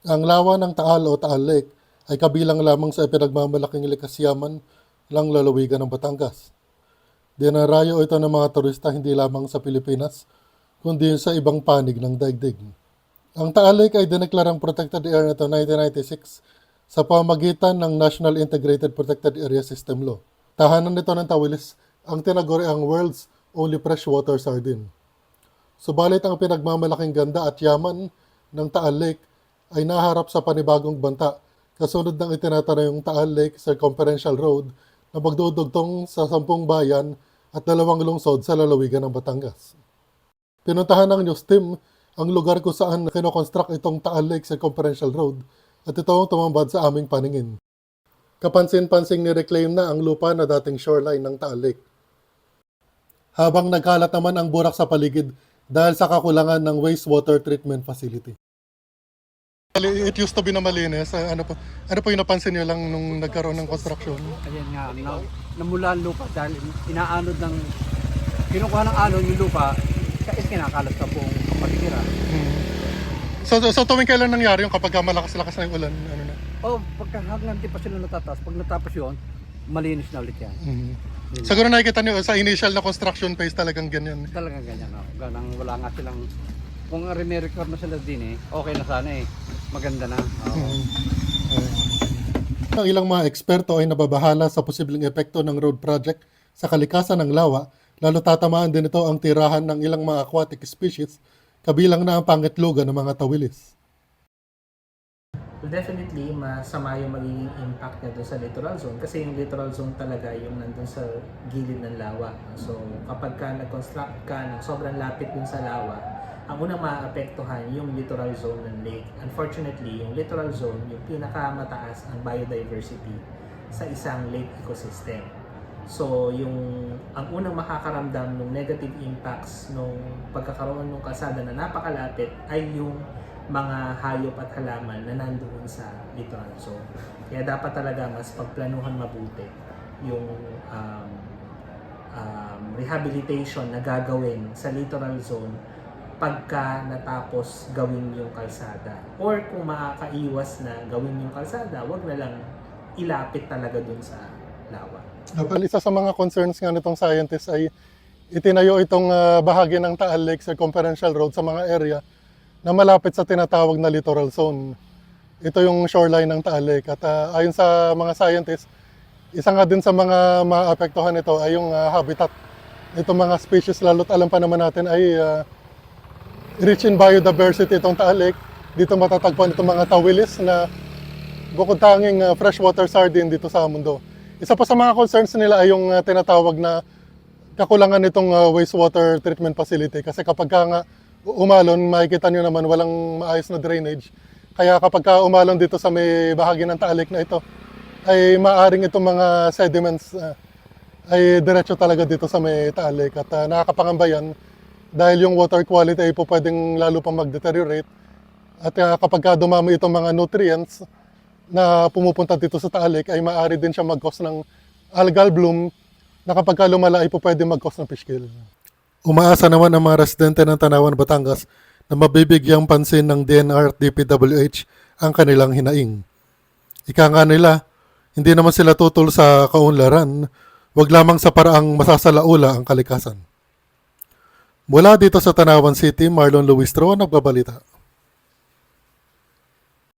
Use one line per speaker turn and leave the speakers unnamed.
Ang lawa ng Taal o Taal Lake ay kabilang lamang sa ipinagmamalaking likas yaman ng lalawigan ng Batangas. Dinarayo ito ng mga turista hindi lamang sa Pilipinas, kundi sa ibang panig ng daigdig. Ang Taal Lake ay dineklarang protected area ito 1996 sa pamagitan ng National Integrated Protected Area System Law. Tahanan nito ng tawilis ang tinaguri ang world's only freshwater sardine. Subalit ang pinagmamalaking ganda at yaman ng Taal Lake ay naharap sa panibagong banta kasunod ng itinatanayong Taal Lake Circumferential Road na magdudugtong sa sampung bayan at dalawang lungsod sa lalawigan ng Batangas. Pinuntahan ng news team ang lugar kung saan kinokonstruct itong Taal Lake Circumferential Road at ito ang tumambad sa aming paningin. Kapansin-pansing ni-reclaim na ang lupa na dating shoreline ng Taal Lake. Habang nagkalat naman ang burak sa paligid dahil sa kakulangan ng wastewater treatment facility. It used to be na malinis. Ano po, ano po yung napansin nyo lang nung nagkaroon ng construction?
Ayan nga, na, namula ang lupa dahil inaanod ng, kinukuha ng anod yung lupa, kaya kinakalat sa buong kapaligiran.
So, so, so tuwing kailan nangyari yung kapag malakas-lakas na yung ulan? Ano na?
O, pagka hanggang di pa sila natataas, pag natapos yun, malinis na ulit yan. Yun
Siguro nakikita nyo sa initial na construction phase talagang ganyan.
Talagang ganyan, no? Ganang wala nga silang, kung record na sila din eh, okay na sana eh. Maganda na. Oo.
Ang ilang mga eksperto ay nababahala sa posibleng epekto ng road project sa kalikasan ng lawa, lalo tatamaan din ito ang tirahan ng ilang mga aquatic species, kabilang na ang pangitlugan ng mga tawilis.
Well, definitely, masama yung magiging impact niya doon sa littoral zone kasi yung littoral zone talaga yung nandun sa gilid ng lawa. So, kapag ka nag-construct ka ng sobrang lapit dun sa lawa, ang unang maapektuhan yung littoral zone ng lake. Unfortunately, yung littoral zone, yung pinakamataas ang biodiversity sa isang lake ecosystem. So, yung ang unang makakaramdam ng negative impacts nung pagkakaroon ng kalsada na napakalapit ay yung mga hayop at halaman na nandoon sa littoral zone. Kaya dapat talaga mas pagplanuhan mabuti yung um, um, rehabilitation na gagawin sa littoral zone pagka natapos gawin yung kalsada. Or kung makakaiwas na gawin yung kalsada, wag na lang ilapit talaga dun sa lawa.
Dapat isa sa mga concerns nga nitong scientists ay itinayo itong ah, bahagi ng Taal Lake Circumferential Road sa mga area na malapit sa tinatawag na littoral zone. Ito yung shoreline ng Taal Lake. At ah, ayon sa mga scientists, isa nga din sa mga maapektuhan nito ay yung ah, habitat. Itong mga species, lalo't alam pa naman natin ay ah, rich in biodiversity itong Taal Lake. Dito matatagpuan itong mga tawilis na bukod tanging ah, freshwater sardine dito sa mundo. Isa pa sa mga concerns nila ay yung ah, tinatawag na kakulangan nitong ah, wastewater treatment facility kasi kapag ka nga umalon, makikita nyo naman walang maayos na drainage. Kaya kapag ka umalon dito sa may bahagi ng taalik na ito, ay maaring itong mga sediments ah, ay diretso talaga dito sa may taalik at ah, nakakapangamba yan dahil yung water quality ay po pwedeng lalo pang mag-deteriorate at ah, kapag ka dumami itong mga nutrients na pumupunta dito sa taalik ay maaari din siya mag-cause ng algal bloom na kapag ka lumala ay po pwede mag-cause ng fish kill. Umaasa naman ang mga residente ng Tanawan, Batangas na mabibigyang pansin ng DNR at DPWH ang kanilang hinaing. Ika nga nila, hindi naman sila tutol sa kaunlaran, wag lamang sa paraang masasalaula ang kalikasan. Mula dito sa Tanawan City, Marlon Luistro, nagbabalita.